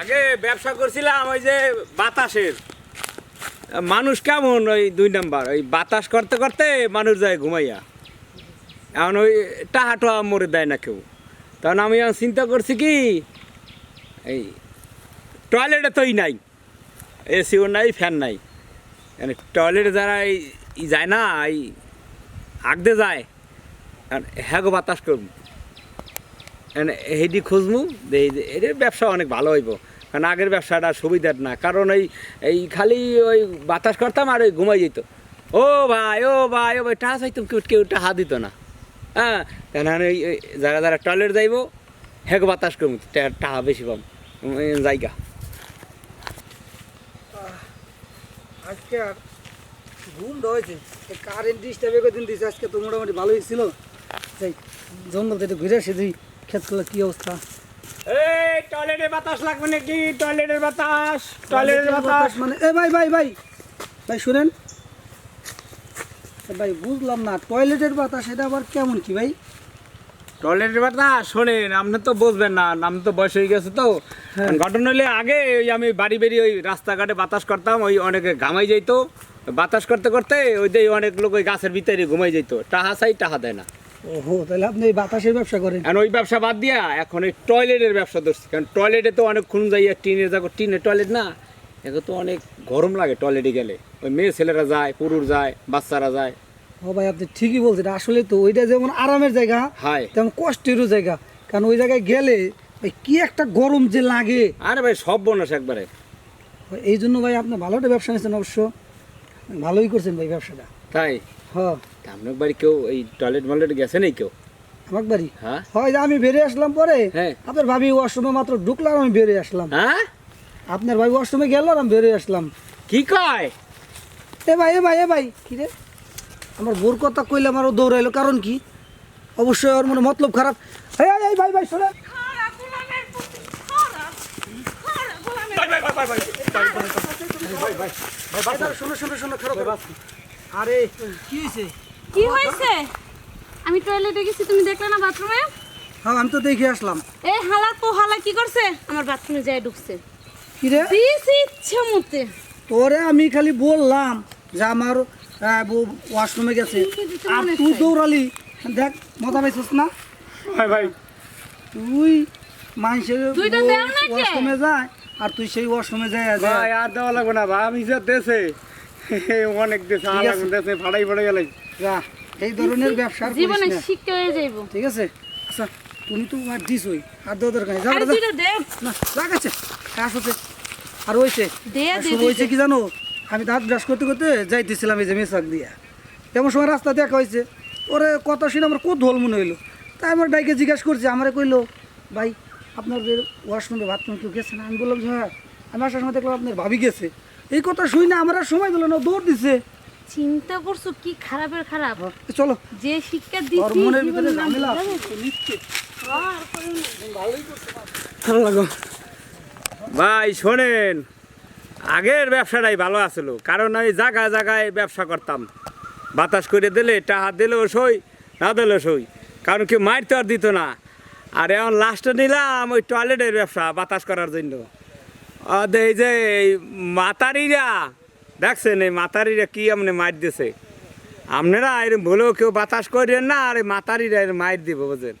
আগে ব্যবসা করছিলাম ওই যে বাতাসের। মানুষ কেমন ওই দুই নাম্বার, ওই বাতাস করতে করতে মানুষ যায় ঘুমাইয়া। এখন ওই টাহাটোয়া মরে দেয় না কেউ। তখন আমি এখন চিন্তা করছি কি, এই টয়লেটে তোই নাই এসিও নাই ফ্যান নাই। মানে টয়লেটে যারা এই যায় না, এই আগদে যায় হ্যাঁ গো বাতাস করব হেডি খুঁজমু এদের ব্যবসা অনেক ভালো হইব। কারণ আগের ব্যবসাটা সুবিধার না। কারণ ওই, এই খালি ওই বাতাস করতাম আর ওই ঘুমাই যেত। ও ভাই ও ভাই ও ভাই টাহা চাইতাম কেউ কেউ টাহা দিত না। হ্যাঁ কেন ওই ওই, যারা যারা টয়লেট যাইব, হেগ বাতাস করব টাহা বেশি পাম জায়গা। আজকে আর ঘুম হয়েছে কারেন্ট ডিস্টার্ব দিন দিয়েছে আজকে তো মোটামুটি ভালোই ছিল। সেই জঙ্গল থেকে ঘুরে এসে ক্ষেতগুলো কি অবস্থা? এই টয়লেটের বাতাস লাগবে নাকি? টয়লেটের বাতাস টয়লেটের বাতাস। মানে এ ভাই ভাই ভাই। ভাই শুনেন। ভাই বুঝলাম না টয়লেটের বাতাস এটা আবার কেমন কি ভাই? টয়লেটের বাতাস শোনেন আপনি তো বুঝবেন না আমি তো বয়স হয়ে গেছে তো। হ্যাঁ। ঘটনা হলে আগে ওই আমি বাড়ি বেরিয়ে ওই রাস্তাঘাটে বাতাস করতাম ওই অনেকে ঘামাই যাইতো। বাতাস করতে করতে ওই দিয়ে অনেক লোক ওই গাছের ভিতরে ঘুমাই যেত টাহা চাই টাহা দেয় না। ওহো তাহলে আপনি এই বাতাসের ব্যবসা করেন। এখন ওই ব্যবসা বাদ দিয়া এখন এই টয়লেটের ব্যবসা ধরছি কারণ টয়লেটে তো যাইয়া টিনের টিনের টয়লেট না এখন তো অনেক গরম লাগে টয়লেটে গেলে। ওই মেয়ে ছেলেরা যায় পুরুষ যায় বাচ্চারা যায়। ও ভাই আপনি ঠিকই বলছেন আসলে তো ওইটা যেমন আরামের জায়গা হায়। তেমন কষ্টেরও জায়গা। কারণ ওই জায়গায় গেলে ভাই কি একটা গরম যে লাগে। আরে ভাই সব বোনাস একবারে। এই জন্য ভাই আপনি ভালো একটা ব্যবসা নিয়েছেন অবশ্য। ভালোই করছেন ভাই ব্যবসাটা। তাই? হ্যাঁ। আপনার বাড়ি কেউ এই টয়লেট ময়লেট গেছে নাকি কেউ? আমার বাড়ি? হ্যাঁ। হয় আমি বেরিয়ে আসলাম পরে হ্যাঁ। আপনার ভাবি ওয়াশরুমে মাত্র ঢুকলাম আমি বেরিয়ে আসলাম। হ্যাঁ? আপনার ভাই ওয়াশরুমে গেল আর আমি বেরিয়ে আসলাম। কি কয়? এ ভাই এ ভাই এ ভাই কি রে? আমার বোর কথা কইলে আমার ও দৌড়াইলো কারণ কি? অবশ্যই ওর মনে মতলব খারাপ। এই ভাই ভাই শোনে শোনো শোনো শোনো খারাপ আরে কি হয়েছে? কি হয়েছে? আমি টয়লেটে গেছি তুমি দেখলে না বাথরুমে হ্যাঁ আমি তো দেখে আসলাম। এই হালা তো হালা কি করছে? আমার বাথরুমে যায় ঢুকছে। কি রে? দিয়েছি ইচ্ছে মতে। তোরে আমি খালি বললাম যে আমার বউ ওয়াশরুমে গেছে। আর তুই দৌড়ালি। দেখ মজা পাইছিস না? ভাই ভাই। তুই মানুষের? ওয়াশরুমে যায়। আর তুই সেই ওয়াশরুমে যায় যায় ভাই আর দেওয়া লাগবে না ভাই আমি যা দেশে অনেক দেশে আছে। দেশে ভাড়াই পড়ে গেলে যা এই ধরনের ব্যবসা জীবনে। শিখতে হয়ে যাইব। ঠিক আছে? আচ্ছা তুমি তো আর দিস ওই আর দেওয়া দরকার নেই। আরে না কাজ হচ্ছে আর ওইছে আর হয়েছে কি জানো? আমি দাঁত ব্রাশ করতে করতে যাইতেছিলাম এই যে মেসাক দিয়া। এমন সময় রাস্তা দেখা হয়েছে ওরে কথা শুনে আমার কত ধোল মনে হইল। তাই আমার ডাইকে জিজ্ঞাসা করছে আমারে কইলো ভাই আপনার যে ওয়াশরুমে বাথরুমে কেউ গেছে না? আমি বললাম যে হ্যাঁ আমি আসার সময় দেখলাম আপনার ভাবি গেছে। এই কথা শুই না আমার আর সময় দিল না দৌড় দিছে। চিন্তা করছ কি খারাপের খারাপ? হ্যাঁ, চলো। যে শিক্ষা দিছি মনের ভিতরে না ঝামেলা ভুলে। লাগো ভাই শোনেন আগের ব্যবসাটাই ভালো আছিল। কারণ আমি জায়গায় জায়গায় ব্যবসা করতাম। বাতাস করে দিলে টাহা দিলেও সই না দিলেও সই। কারণ কেউ মার তো আর দিত না। আর এখন লাস্টে নিলাম, ওই টয়লেটের ব্যবসা, বাতাস করার জন্য। এই যে মাতারিরা, দেখছেন এই মাতারিরা কী আপনি মার দিয়েছে আপনারা এর ভুলেও কেউ বাতাস করেন না, আর এই মাতারিরা এর মার দিব বুঝেন